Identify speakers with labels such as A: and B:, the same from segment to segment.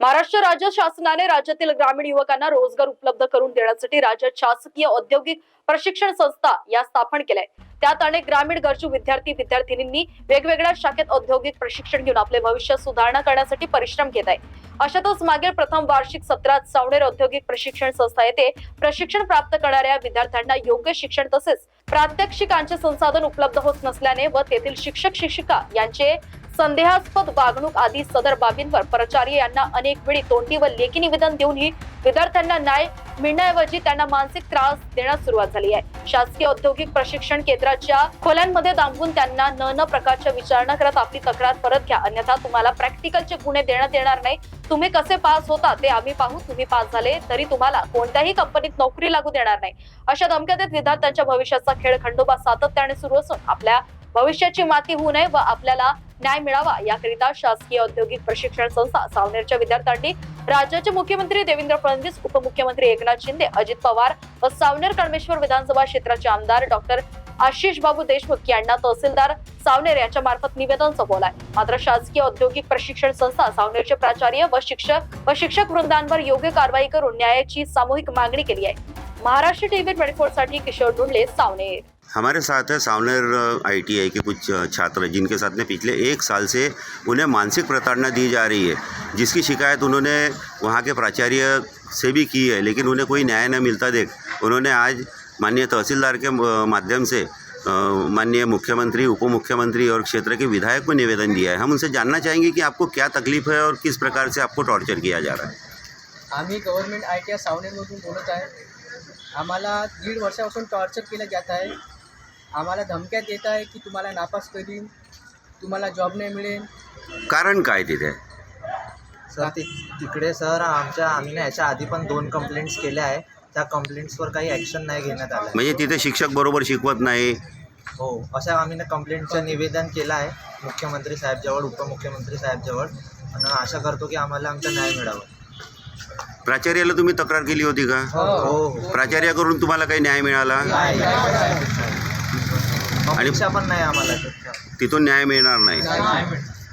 A: महाराष्ट्र राज्य शासनाने राज्यातील ग्रामीण युवकांना रोजगार उपलब्ध करून देण्यासाठी राज्यात शासकीय औद्योगिक प्रशिक्षण संस्था या स्थापन केल्या त्यात अनेक ग्रामीण गरजू विद्यार्थी विद्यार्थिनींनी वेगवेगळ्या शाखेत औद्योगिक प्रशिक्षण घेऊन आपले भविष्य सुधारणा करण्यासाठी परिश्रम घेत आहे अशातच मागील प्रथम वार्षिक सत्रात सावनेर औद्योगिक प्रशिक्षण संस्था येथे प्रशिक्षण प्राप्त करणाऱ्या विद्यार्थ्यांना योग्य शिक्षण तसेच प्रात्यक्षिकांचे संसाधन उपलब्ध होत नसल्याने व तेथील शिक्षक शिक्षिका यांचे संदेहास्पद वागणूक आदी सदर बाबींवर प्राचार्य यांना अनेक वेळी तोंडी व लेखी निवेदन देऊनही विद्यार्थ्यांना न्याय मिळण्याऐवजी त्यांना मानसिक त्रास देण्यास सुरुवात झाली आहे. शासकीय औद्योगिक प्रशिक्षण केंद्राच्या खोल्यांमध्ये दांबून त्यांना न न प्रकारच्या विचारणा करत आपली तक्रार परत घ्या. अन्यथा तुम्हाला प्रॅक्टिकलचे गुन्हे देण्यात येणार नाही. तुम्ही कसे पास होता ते आम्ही पाहू. तुम्ही पास झाले तरी तुम्हाला कोणत्याही कंपनीत नोकरी लागू देणार नाही. अशा धमक्या देत विद्यार्थ्यांच्या भविष्याचा खेळ खंडोबा सातत्याने सुरू असून आपल्या भविष्याची माती होऊ नये व आपल्याला न्याय मिळावा याकरिता शासकीय औद्योगिक प्रशिक्षण संस्था सावनेरच्या विद्यार्थ्यांनी राज्याचे मुख्यमंत्री देवेंद्र फडणवीस उपमुख्यमंत्री एकनाथ शिंदे अजित पवार व सावनेर कळमेश्वर विधानसभा क्षेत्राचे आमदार डॉक्टर आशिष बाबू देशमुख यांना तहसीलदार सावनेर यांच्या मार्फत निवेदन सोपवलाय. मात्र शासकीय औद्योगिक प्रशिक्षण संस्था सावनेरचे प्राचार्य व शिक्षक व शिक्षक वृंदांवर योग्य कारवाई करून न्यायाची सामूहिक मागणी केली आहे. महाराष्ट्र टीव्ही ट्वेंटी फोर साठी किशोर ढुंडले सावनेर.
B: हमारे साथ है सावनेर आईटीआई के कुछ छात्र जिनके साथ में पिछले एक साल से उन्हें मानसिक प्रताड़ना दी जा रही है जिसकी शिकायत उन्होंने वहाँ के प्राचार्य से भी की है लेकिन उन्हें कोई न्याय न मिलता देख उन्होंने आज माननीय तहसीलदार के माध्यम से माननीय मुख्यमंत्री उप मुख्यमंत्री और क्षेत्र के विधायक को निवेदन दिया है। हम उनसे जानना चाहेंगे कि आपको क्या तकलीफ़ है और किस प्रकार से आपको टॉर्चर किया जा रहा है?
C: आम्ही गव्हर्नमेंट आय टी आय सावनेरमधून बोलत आहे. आम्हाला दीड वर्षापासून टॉर्चर केलं जात आहे. आम्हाला धमक्या देत आहे की तुम्हाला नापास करीन तुम्हाला जॉब नाही मिळेल.
B: कारण काय तिथे?
D: सर ति तिकडे सर आमच्या आम्ही ना याच्या आधी पण दोन कंप्लेंट्स केल्या आहे. त्या कंप्लेंट्सवर काही ॲक्शन नाही घेण्यात आलं
B: म्हणजे तिथे शिक्षक बरोबर शिकवत नाही?
D: हो असं आम्ही ना कंप्लेंटचं निवेदन केलं आहे मुख्यमंत्री साहेबजवळ उपमुख्यमंत्री साहेबजवळ. आणि आशा करतो की आम्हाला आमचा न्याय मिळावा.
B: प्राचार्याला तुम्ही तक्रार केली होती का? प्राचार्याकडून तुम्हाला काही न्याय मिळाला?
D: आणि
B: तिथून न्याय मिळणार नाही.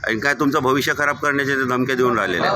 B: आणि काय तुमचं भविष्य खराब करण्याच्या धमक्या देऊन
C: राहिलेल्या